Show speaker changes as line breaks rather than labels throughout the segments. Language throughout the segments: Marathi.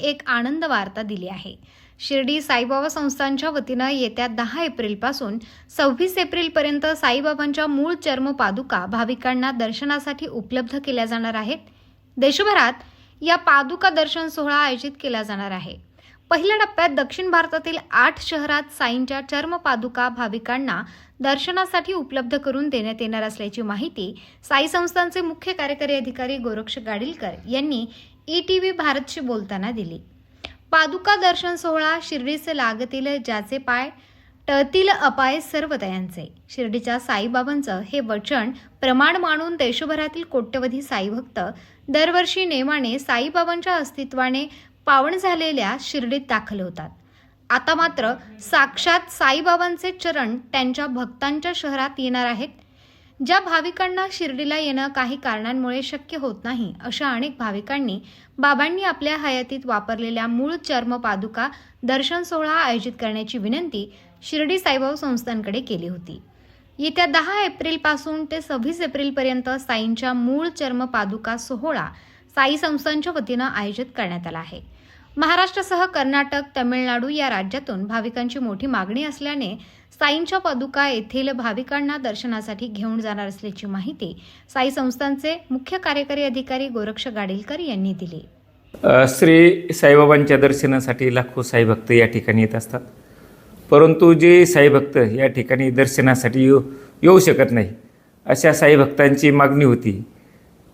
एक आनंद वार्ता दिली आहे. शिर्डी साईबाबा संस्थांच्या वतीनं येत्या दहा एप्रिलपासून सव्वीस एप्रिलपर्यंत साईबाबांच्या मूळ चर्म पादुका भाविकांना दर्शनासाठी उपलब्ध केल्या जाणार आहेत. देशभरात या पादुका दर्शन सोहळा आयोजित केला जाणार आहे. पहिल्या टप्प्यात दक्षिण भारतातील आठ शहरात साईंच्या चर्म पादुका भाविकांना दर्शनासाठी उपलब्ध करून देण्यात येणार असल्याची माहिती साई संस्थांचे मुख्य कार्यकारी अधिकारी गोरक्ष गाडीलकर यांनी ई टी व्ही भारतशी बोलताना दिली. पादुका दर्शन सोहळा शिर्डीचे लागतील ज्याचे पाय टळतील अपाय सर्व दयांचे. शिर्डीच्या साईबाबांचं हे वचन प्रमाण मानून देशभरातील कोट्यवधी साईभक्त दरवर्षी नेमाने साईबाबांच्या अस्तित्वाने पावन झालेल्या शिर्डीत दाखल होतात. आता मात्र साक्षात साईबाबांचे चरण त्यांच्या भक्तांच्या शहरात येणार आहेत. ज्या भाविकांना शिर्डीला येणं काही कारणांमुळे शक्य होत नाही अशा अनेक भाविकांनी बाबांनी आपल्या हयातीत वापरलेल्या मूळ चर्म पादुका दर्शन सोहळा आयोजित करण्याची विनंती शिर्डी साईबाबा संस्थांकडे केली होती. येत्या दहा एप्रिलपासून ते सव्वीस एप्रिलपर्यंत साईंच्या मूळ चर्म पादुका सोहळा साई संस्थांच्या वतीनं आयोजित करण्यात आला आहे. महाराष्ट्रासह कर्नाटक तमिळनाडू या राज्यातून भाविकांची मोठी मागणी असल्याने साईंच्या पादुका येथील भाविकांना दर्शनासाठी घेऊन जाणार असल्याची माहिती साई संस्थांचे मुख्य कार्यकारी अधिकारी गोरक्ष गाडीलकर यांनी दिली.
श्री साईबाबांच्या दर्शनासाठी लाखो साईभक्त या ठिकाणी येत असतात. परंतु जे साईभक्त या ठिकाणी दर्शनासाठी येऊ येऊ शकत नाही अशा साईभक्तांची मागणी होती.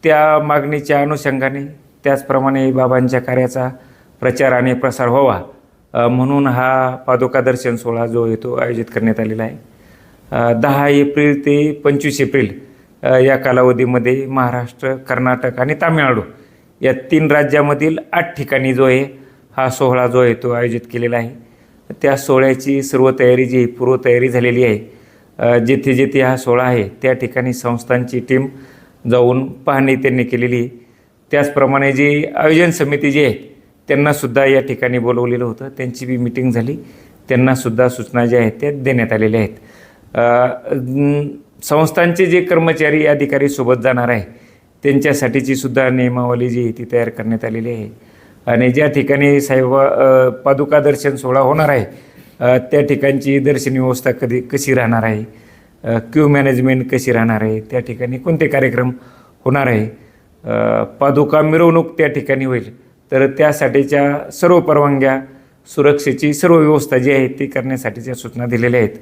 त्या मागणीच्या अनुषंगाने त्याचप्रमाणे बाबांच्या कार्याचा प्रचार आणि प्रसार व्हावा म्हणून हा पादुका दर्शन सोहळा जो आहे तो आयोजित करण्यात आलेला आहे. दहा एप्रिल ते पंचवीस एप्रिल या कालावधीमध्ये महाराष्ट्र कर्नाटक आणि तामिळनाडू या तीन राज्यामधील आठ ठिकाणी जो आहे हा सोहळा जो आहे तो आयोजित केलेला आहे. त्या सोहळ्याची सर्व तयारी जी पूर्वतयारी झालेली आहे जिथे जेथे जेथे हा सोहळा आहे त्या ठिकाणी संस्थांची टीम जाऊन पाहणी त्यांनी केलेली आहे. त्याचप्रमाणे जी आयोजन समिती जी आहे त्यांनासुद्धा या ठिकाणी बोलवलेलं होतं. त्यांची बी मिटिंग झाली. त्यांनासुद्धा सूचना ज्या आहेत त्या देण्यात आलेल्या आहेत. संस्थांचे जे कर्मचारी अधिकारी सोबत जाणार आहे त्यांच्यासाठीची सुद्धा नियमावली जी आहे ती तयार करण्यात आलेली आहे. आणि ज्या ठिकाणी साहेबा पादुका दर्शन सोहळा होणार आहे त्या ठिकाणची दर्शन व्यवस्था कधी कशी राहणार आहे? क्यू मॅनेजमेंट कशी राहणार आहे? त्या ठिकाणी कोणते कार्यक्रम होणार आहे? पादुका मिरवणूक त्या ठिकाणी होईल. तर त्यासाठीच्या सर्व परवानग्या सुरक्षेची सर्व व्यवस्था जी आहे ती करण्यासाठीच्या सूचना दिलेल्या आहेत.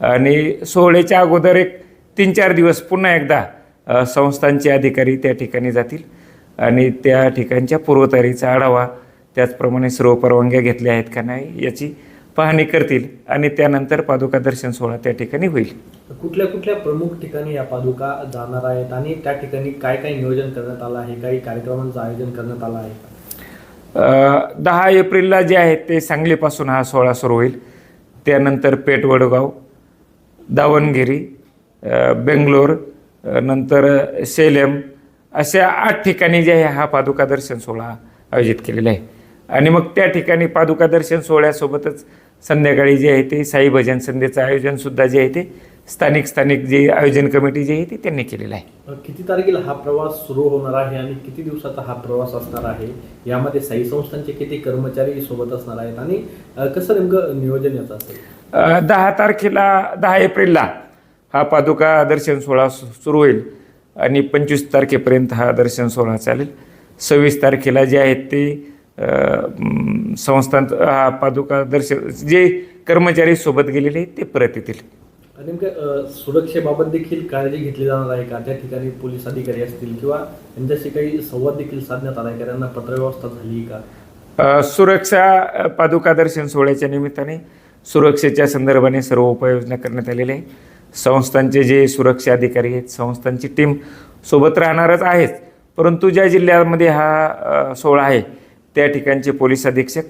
आणि सोहळ्याच्या अगोदर एक तीन चार दिवस पुन्हा एकदा संस्थांचे अधिकारी त्या ठिकाणी जातील आणि त्या ठिकाणच्या पूर्वतयारीचा आढावा त्याचप्रमाणे सर्व परवानग्या घेतल्या आहेत का नाही याची पाहणी करतील आणि त्यानंतर पादुका दर्शन सोहळा त्या ठिकाणी होईल.
कुठल्या कुठल्या प्रमुख ठिकाणी या पादुका जाणार आहेत आणि त्या ठिकाणी काय काय नियोजन करण्यात आलं आहे काही कार्यक्रमांचं आयोजन करण्यात आलं आहे?
दहा एप्रिलला जे आहे ते सांगलीपासून हा सोहळा सुरू होईल. त्यानंतर पेठ वडगाव दावणगिरी बेंगलोर नंतर सेलम अशा आठ ठिकाणी जे आहे हा पादुका दर्शन सोहळा आयोजित केलेला आहे. आणि मग त्या ठिकाणी पादुका दर्शन सोहळ्यासोबतच संध्याकाळी जे आहे ते साई भजन संध्येचं आयोजनसुद्धा जे आहे ते स्थानिक स्थानिक जे आयोजन कमिटी जी आहे ती त्यांनी केलेलं आहे.
किती तारखेला हा प्रवास सुरू होणार आहे आणि किती दिवसाचा हा प्रवास असणार आहे? यामध्ये साई संस्थांचे किती कर्मचारी सोबत असणार आहेत? आणि कसं नेमकं नियोजन याचं असेल?
दहा तारखेला दहा एप्रिलला हा पादुका दर्शन सोहळा सुरू होईल आणि पंचवीस तारखेपर्यंत हा दर्शन सोहळा चालेल. सव्वीस तारखेला जे आहेत ते संस्थांत पादुका दर्शन जे कर्मचारी सोबत गेलेले आहेत ते परत येतील.
नेमकं सुरक्षेबाबत देखील काळजी घेतली जाणार आहे का? त्या ठिकाणी पोलीस अधिकारी असतील किंवा त्यांच्याशी काही संवाद देखील साधण्यात आला आहे का? त्यांना पत्रव्यवस्था झाली का?
सुरक्षा पादुका दर्शन सोहळ्याच्या निमित्ताने सुरक्षेच्या संदर्भाने सर्व उपाययोजना करण्यात आलेल्या आहे संस्थांचे जे सुरक्षा अधिकारी आहेत संस्थांची टीम सोबत राहणारच आहेच परंतु ज्या जिल्ह्यामध्ये हा सोहळा आहे त्या ठिकाणचे पोलीस अधीक्षक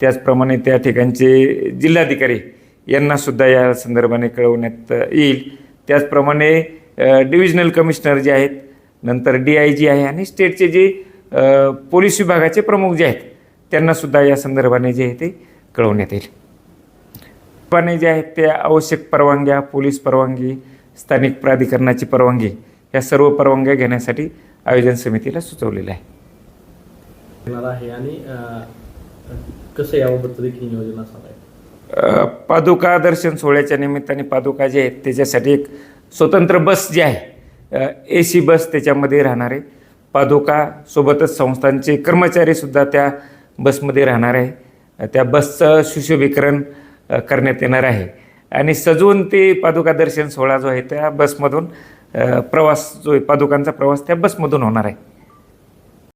त्याचप्रमाणे त्या ठिकाणचे जिल्हाधिकारी यांनासुद्धा या संदर्भाने कळवण्यात येईल. त्याचप्रमाणे डिव्हिजनल कमिशनर जे आहेत नंतर डी आय जी आहे आणि स्टेटचे जे पोलीस विभागाचे प्रमुख जे आहेत त्यांनासुद्धा या संदर्भाने जे आहे ते कळवण्यात येईल. पाने जे आहेत ते आवश्यक परवानग्या पोलीस परवानगी स्थानिक प्राधिकरणाची परवानगी या सर्व परवानग्या घेण्यासाठी आयोजन समितीला सुचवलेलं आहे.
येणार आहे आणि कसं याबाबत देखील नियोजन असणार आहे?
पादुका दर्शन सोहळ्याच्या निमित्ताने पादुका जे आहेत त्याच्यासाठी एक स्वतंत्र बस जी आहे ए सी बस त्याच्यामध्ये राहणार आहे. पादुका सोबतच संस्थांचे कर्मचारीसुद्धा त्या बसमध्ये राहणार आहे. त्या बसचं सुशोभीकरण करण्यात येणार आहे. आणि सजवून ते पादुका दर्शन सोहळा जो आहे त्या बसमधून प्रवास जो आहे पादुकांचा प्रवास त्या बसमधून होणार आहे.